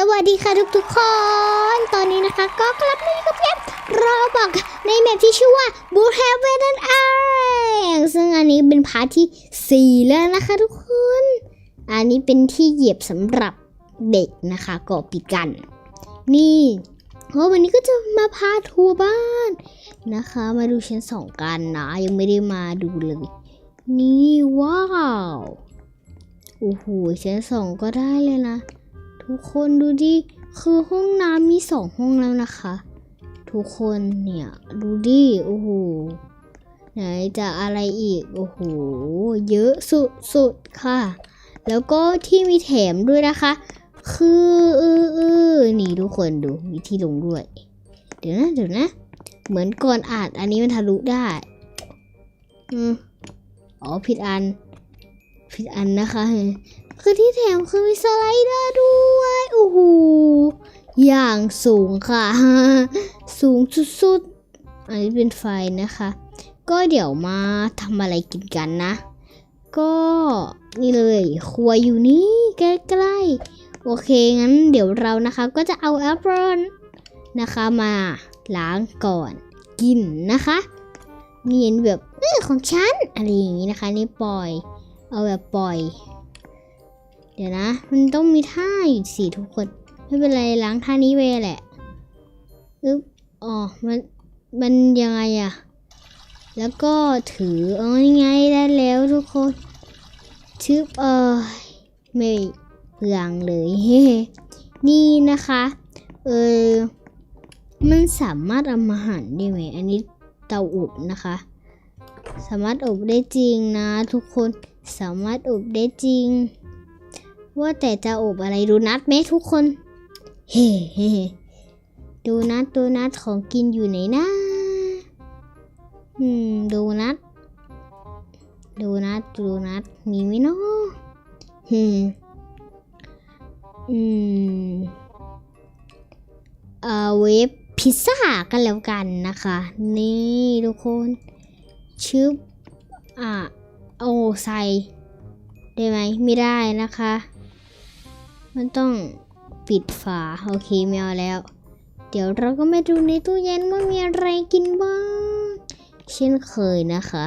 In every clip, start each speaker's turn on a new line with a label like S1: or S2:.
S1: สวัสดีค่ะทุกทุกๆคน ตอนนี้นะคะ ก็กลับมาอยู่กับเกมรอบอกในแมปที่ชื่อว่า b o o t h a v e n and I ซึ่งอันนี้เป็นพาร์ทที่ 4 แล้วนะคะทุกคน อันนี้เป็นที่เหยียบสำหรับเด็กนะคะก็ปิดกัน นี่เพราะวันนี้ก็จะมาพาทัวร์บ้านนะคะ มาดูชั้นสองกันนะยังไม่ได้มาดูเลย นี่ว้าว โอ้โหชั้นสองก็ได้เลยนะ ทุกคนดูดิ คือห้องน้ำมีสองห้องแล้วนะคะ ทุกคนเนี่ยดูดิโอ้โหไหนจะอะไรอีก โอ้โห เยอะสุดๆค่ะ แล้วก็ที่มีแถมด้วยนะคะ คือเออเออนี่ทุกคนดูมีที่ลงด้วย เดี๋ยวนะเดี๋ยวนะ เหมือนก่อนอ่านอันนี้มันทะลุได้ อืมอ๋อผิดอัน ผิดอันนะคะ คือที่แถมคือมีสไลเดอร์ด้วย อ้โหอย่างสูงค่ะ สูงสุดๆ อันนี้เป็นไฟนะคะ ก็เดี๋ยวมาทำอะไรกินกันนะ ก็นี่เลยครัวอยู่นี่ใกล้ๆ โอเคงั้นเดี๋ยวเรานะคะก็จะเอาแอปเปิลนะคะมาล้างก่อนกินนะคะนี่เห็นแบบเออของฉันอะไรอย่างนี้นะคะ นี่ปล่อย เอาแบบปล่อย เดี๋ยวนะ มันต้องมีท่าอยู่สิทุกคน ไม่เป็นไรล้างท่านี้ไปแหละอึ๊บอ๋อ มัน มันยังไงอะแล้วก็ถือเอายังไงได้แล้วทุกคนชึบเออไม่เปลืองเลยนี่นะคะ เออ มันสามารถเอามาหั่นได้ไหม อันนี้เตาอบนะคะ สามารถอบได้จริงนะทุกคน สามารถอบได้จริง ว่าแต่จะอบอะไรดูนัดไหมทุกคน เฮ้เฮ้ดูนัดดูนัดของกินอยู่ไหนนะอืมดูนัดดูนัดดูนัดมีไหมเนาะอืมอืมเอ่อเวฟพิซซ่ากันแล้วกันนะคะ นี่ทุกคนชึบอะโอ้ใส่ได้ไหมไม่ได้นะคะ มันต้องปิดฝา โอเคไม่เอาแล้ว เดี๋ยวเราก็มาดูในตู้เย็นว่ามีอะไรกินบ้าง เช่นเคยนะคะ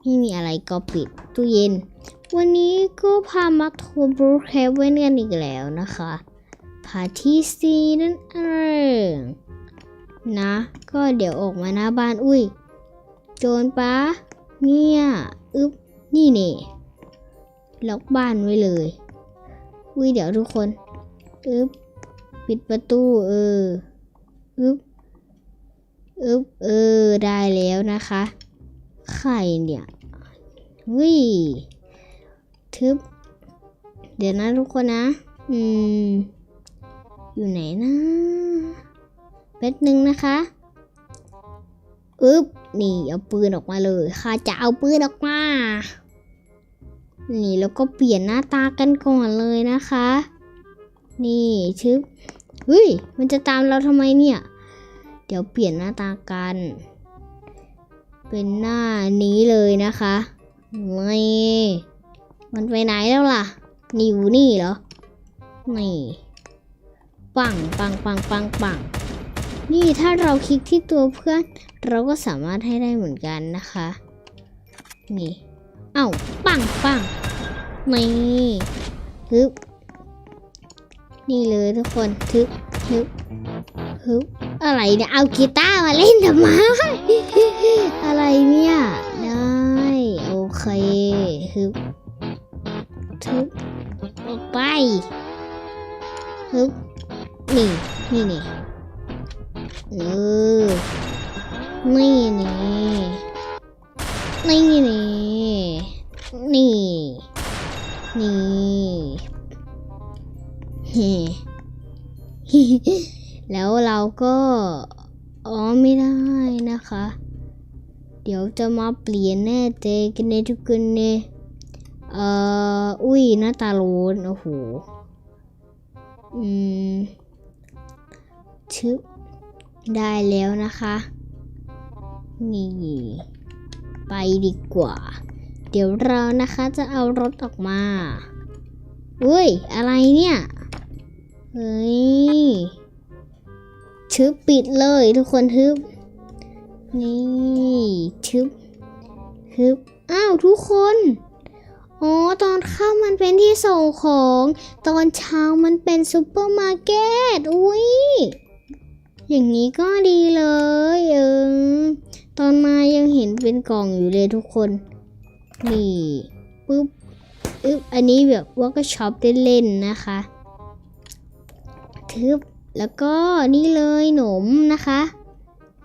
S1: ไม่มีอะไรก็ปิดตู้เย็น วันนี้ก็พามาทัวร์บรูเฮเวนกันอีกแล้วนะคะพาที่ซีนั่นเองนะ ก็เดี๋ยวออกมาหน้าบ้านอุ้ย โจรปะเนี่ย อึ๊บ นี่เน่ล็อกบ้านไว้เลย อุ้ยเดี๋ยวทุกคนอึ๊บปิดประตู เอออึ๊บอึ๊บเออ ได้แล้วนะคะ ไข่เนี่ยวิทึบ เดี๋ยวนะทุกคนนะ อืม อยู่ไหนนะแป๊บนึงนะคะอึ๊บ นี่เอาปืนออกมาเลย ค่ะจะเอาปืนออกมา นี่แล้วก็เปลี่ยนหน้าตากันก่อนเลยนะคะ นี่ชึบเฮ้ย มันจะตามเราทำไมเนี่ย เดี๋ยวเปลี่ยนหน้าตากัน เป็นหน้านี้เลยนะคะนี่มันไปไหนแล้วล่ะ นี่อยู่นี่เหรอ นี่ ปังปังปังปังปังนี่ถ้าเราคลิกที่ตัวเพื่อน เราก็สามารถให้ได้เหมือนกันนะคะ นี่ อ้าปังปังนี่ฮึบนี่เลยทุกคนทึบฮึบฮึบอะไรเนี่ยเอากีตาร์มาเล่นทำไมอะไรเนี่ยได้โอเคฮึบทึบออกไปฮึบนี่นี่นี่เออนี่นี่นี่ เดี๋ยวจะมาเปลี่ยนแน่เจกันในทุกคนเนี่ยเอ่อ อุ้ยหน้าตาโลนโอ้โห อืม ชึบ ได้แล้วนะคะ นี่ ไปดีกว่า เดี๋ยวเรานะคะจะเอารถออกมา อุ้ย อะไรเนี่ย เฮ้ยทึบปิดเลยทุกคนทึบ นี่ทึบทึบอ้าวทุกคน อ๋อ ตอนค่ำมันเป็นที่ส่งของ ตอนเช้ามันเป็นซูเปอร์มาร์เก็ต อุ้ย อย่างนี้ก็ดีเลยเออตอนมายังเห็นเป็นกล่องอยู่เลยทุกคน นี่ปุ๊บอึ๊บอันนี้แบบว่าก็ช็อปเล่นๆนะคะ ทึบ แล้วก็นี่เลยหนมนะคะ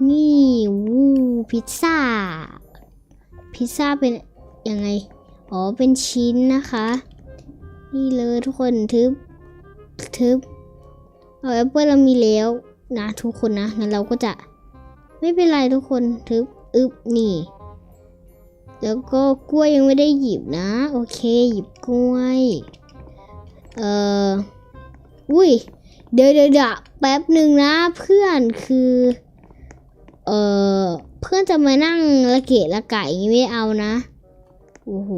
S1: นี่วูพิซซ่า พิซซ่าเป็นยังไง อ๋อ เป็นชิ้นนะคะ นี่เลยทุกคนทึบ ทึบ เอาแอปเปิลเรามีแล้วนะทุกคนนะ งั้นเราก็จะไม่เป็นไรทุกคนทึบ อึบนี่ แล้วก็กล้วยยังไม่ได้หยิบนะ โอเค หยิบกล้วย เอ่อ อุ้ย เดี๋ยวเดี๋ยวแป๊บหนึ่งนะเพื่อนคือ จะมานั่งละเกะละไก่อย่างนี้ไม่เอานะ โอ้โห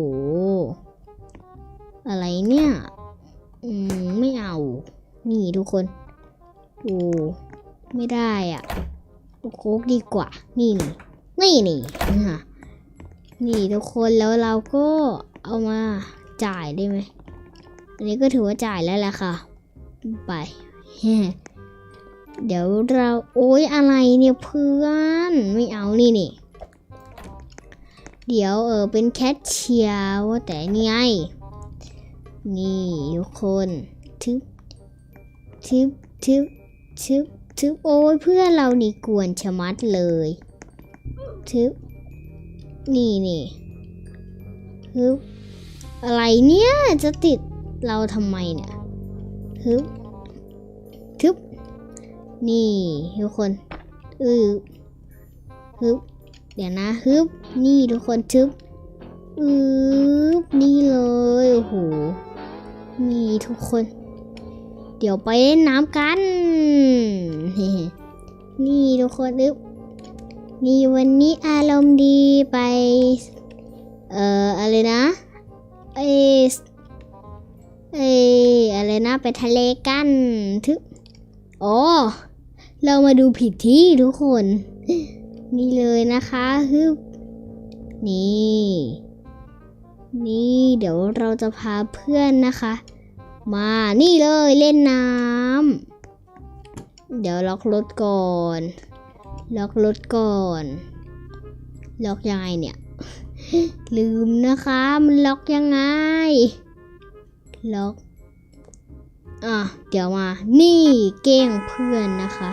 S1: อะไรเนี่ย อืม ไม่เอา นี่ทุกคนโอ้ไม่ได้อะเอาโค้กดีกว่า นี่นี่ นี่นี่ฮะนี่ทุกคนแล้วเราก็เอามาจ่ายได้ไหมอันนี้ก็ถือว่าจ่ายแล้วแหละค่ะ ไป เดี๋ยวเราโอ๊ยอะไรเนี่ยเพื่อนไม่เอานี่นี่ เดี๋ยวเออเป็นแคทเชียร์ว่าแต่นี่ไง นี่ทุกคนทึบทึบทึบทึบทึบโอ้ยเพื่อนเรานี่กวนชะมัดเลยทึบนี่นี่ทึบอะไรเนี่ยจะติดเราทำไมเนี่ยทึบ นี่ทุกคนอือฮึบเดี๋ยวนะฮึบนี่ทุกคนทึบอืบนี่เลยโอ้โหนี่ทุกคน เดี๋ยวไปเล่นน้ำกัน นี่ทุกคนอึบนี่วันนี้อารมณ์ดีไป เอ่ออะไรนะ เอเอออะไรนะไปทะเลกันทึบ อ๋อ เรามาดูผิดที่ทุกคน นี่เลยนะคะฮึบนี่ นี่เดี๋ยวเราจะพาเพื่อนนะคะ มานี่เลยเล่นน้ำเดี๋ยวล็อกรถก่อน ล็อกรถก่อน ล็อกยังไงเนี่ย ลืมนะคะ มันล็อกยังไง ล็อก อะ เดี๋ยวมา นี่เก้งเพื่อนนะคะ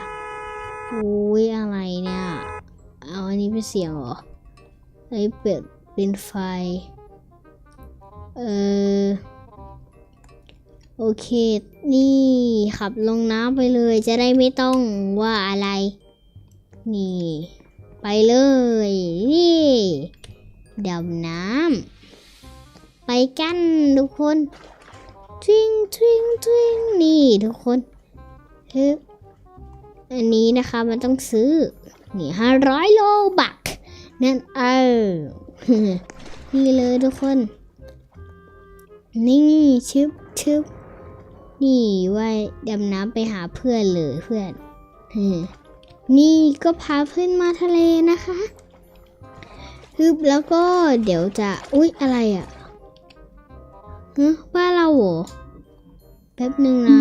S1: โอ้ยอะไรเนี่ย เอาอันนี้เป็นเสียงเหรอไอ้เปิดเป็นไฟ เออ โอเค นี่ขับลงน้ำไปเลยจะได้ไม่ต้องว่าอะไร นี่ ไปเลย นี่ดำน้ำไปกันทุกคน ทวิงทวิงทวิงนี่ทุกคนฮึบอันนี้นะคะมันต้องซื้อ นี่ห้าร้อยโลบักนั่นเออนี่เลยทุกคน นี่ชึบชึบนี่ว่ายดำน้ำไปหาเพื่อนเลยเพื่อนนี่ก็พาเพื่อนมาทะเลนะคะฮึบแล้วก็เดี๋ยวจะ อุ๊ย อะไรอะ่ะฮะบ้านเราเหรอ ป๊บหนึ่งนะ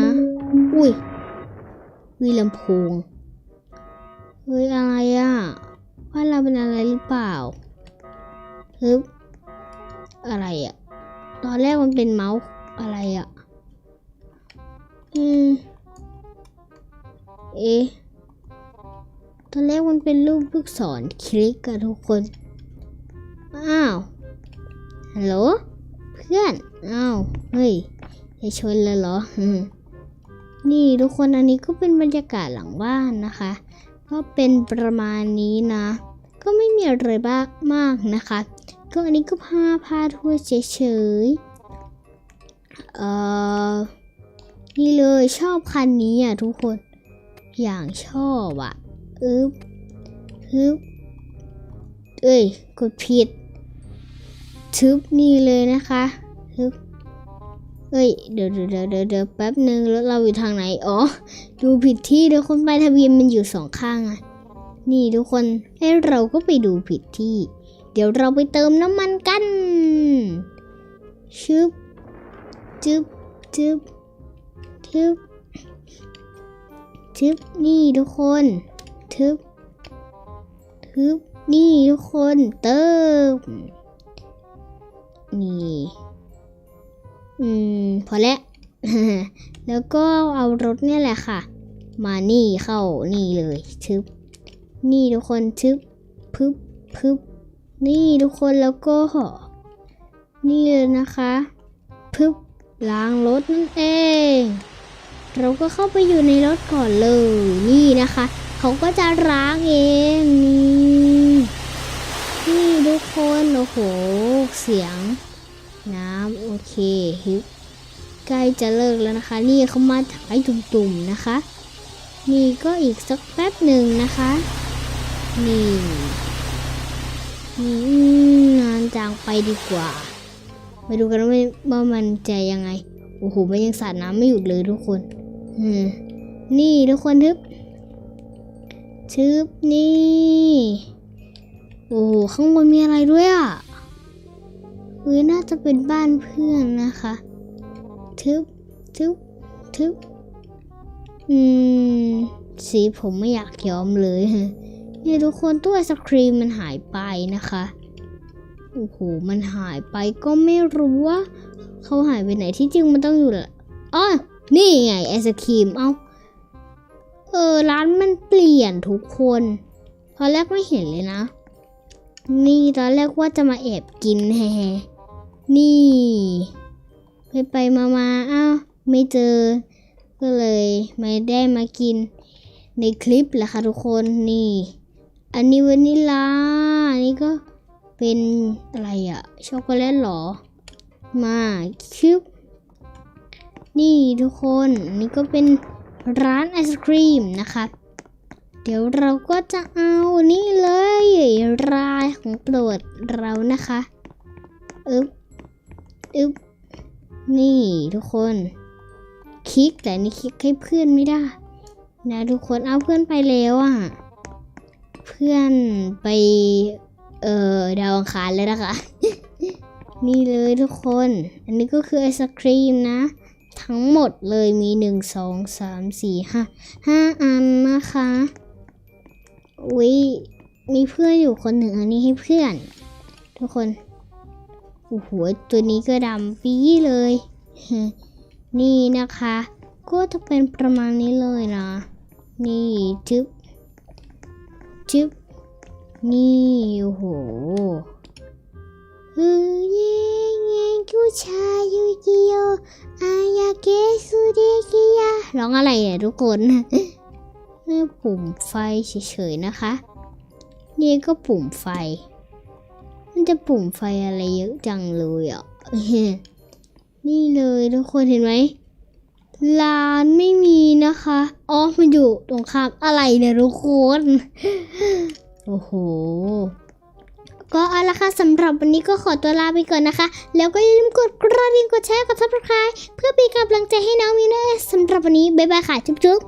S1: อุ้ยวีลำโพง เฮ้ย อะไรอะ่ะบ้านเราเป็นอะไรหรือเปล่าฮึบอะไรอะ่ะ ตอนแรกมันเป็นเมาส์อะไรอะ่ะ อืม เอ๊ะ ตอนแรกมันเป็นรูปลูกศรคลิกอะทุกคน อ้าว ฮัลโหล เพื่อน อ้าว เฮ้ย จะชนเลยเหรอ นี่ทุกคนอันนี้ก็เป็นบรรยากาศหลังบ้านนะคะ ก็เป็นประมาณนี้นะ ก็ไม่มีอะไรบ้างมากนะคะ ก็อันนี้ก็พาพาทัวร์เฉยๆเอ่อนี่เลยชอบคันนี้อะทุกคน อย่างชอบอะอึ๊บฮึบเอ้ย กดผิดทึบนี่เลยนะคะทึบ เอ้ย เดี๋ยวเดี๋ยวเดี๋ยวเดี๋ยวแป๊บหนึ่งแล้วเราอยู่ทางไหน อ๋อ ดูผิดที่เดี๋ยวคนไปายทะเบียนมันอยู่สองข้างอะนี่ทุกคนให้เราก็ไปดูผิดที่ เดี๋ยวเราไปเติมน้ำมันกัน ชึบจึบจึบทึบทึบนี่ทุกคนทึบทึบนี่ทุกคนเติม นี่ อืม อแล้ว แล้วก็เอารถเนี่ยแหละค่ะ มานี่เข้านี่เลยชึบ นี่ทุกคนชึบพึบพึบ นี่ทุกคนแล้วก็นี่เลยนะคะพึบล้างรถนั่นเอง เราก็เข้าไปอยู่ในรถก่อนเลย นี่นะคะ เขาก็จะล้างเองนี่นี่ทุกคน โอ้โห เสียง น้ำ โอเคฮึบ ใกล้จะเลิกแล้วนะคะ นี่เขามาถ่ายตุ่มๆนะคะ นี่ก็อีกสักแป๊บหนึ่งนะคะ นี่นี่นานจางไปดีกว่ามาดูกันว่าว่ามันจะยังไงโอ้โหมันยังสาดน้ำไม่หยุดเลยทุกคนอืมนี่ทุกคนทึบชึบนี่ โอ้โหข้างบนมีอะไรด้วยอะเฮ้ยน่าจะเป็นบ้านเพื่อนนะคะ ทึบทึบทึบอืม สีผมไม่อยากย้อมเลยเนี่ยทุกคนตู้ไอศครีมมันหายไปนะคะ โอ้โห มันหายไปก็ไม่รู้ว่า เขาหายไปไหนที่จริงมันต้องอยู่ละอ๋อนี่ไงไอศครีม เอาเออ ร้านมันเปลี่ยนทุกคนตอนแรกไม่เห็นเลยนะ นี่ตอนแรกว่าจะมาแอบกินแฮนี่ ไปไปมามาอ้าวไม่เจอ ก็เลยไม่ได้มากินในคลิปแหละค่ะทุกคนนี่ อันนี้วานิลาอันนี้ก็เป็นอะไรอะช็อกโกแลตหรอ มาคิบนี่ทุกคนอันนี้ก็เป็นร้านไอศครีมนะคะเดี๋ยวเราก็จะเอานี่เลยรายของโปรดเรานะคะ อึ๊บ อึ๊บ นี่ทุกคน คลิกแต่นี่คลิกให้เพื่อนไม่ได้ นะทุกคนเอาเพื่อนไปแล้วอะ เพื่อนไป เอ่อดาวอังคารแล้วนะคะ นี่เลยทุกคน อันนี้ก็คือไอศครีมนะ ทั้งหมดเลยมีหนึ่งสองสามสี่ห้าห้าอันนะคะอุ้ยมีเพื่อนอยู่คนหนึ่งอันนี้ให้เพื่อน ทุกคน โอ้โห ตัวนี้ก็ดำปีเลย นี่นะคะ ก็จะเป็นประมาณนี้เลยนะ นี่จึ๊บจึ๊บนี่โอ้โหเฮ้ยเย่เย่กูชายูกิโยอายาเกสุเดกิยาร้องอะไรเนี่ยทุกคนนี่ปุ่มไฟเฉยๆนะคะ นี่ก็ปุ่มไฟ มันจะปุ่มไฟอะไรเยอะจังเลยอะนี่เลยทุกคนเห็นไหมร้านไม่มีนะคะ อ๋อ มันอยู่ตรงข้ามอะไรเนี่ยทุกคน โอ้โห ก็เอาละค่ะสำหรับวันนี้ก็ขอตัวลาไปก่อนนะคะ แล้วก็อย่าลืมกดกระดิ่งกดแชร์กด subscribe เพื่อเป็นกำลังใจให้น้องมีนะสำหรับวันนี้ บ๊ายบายค่ะ จุ๊บ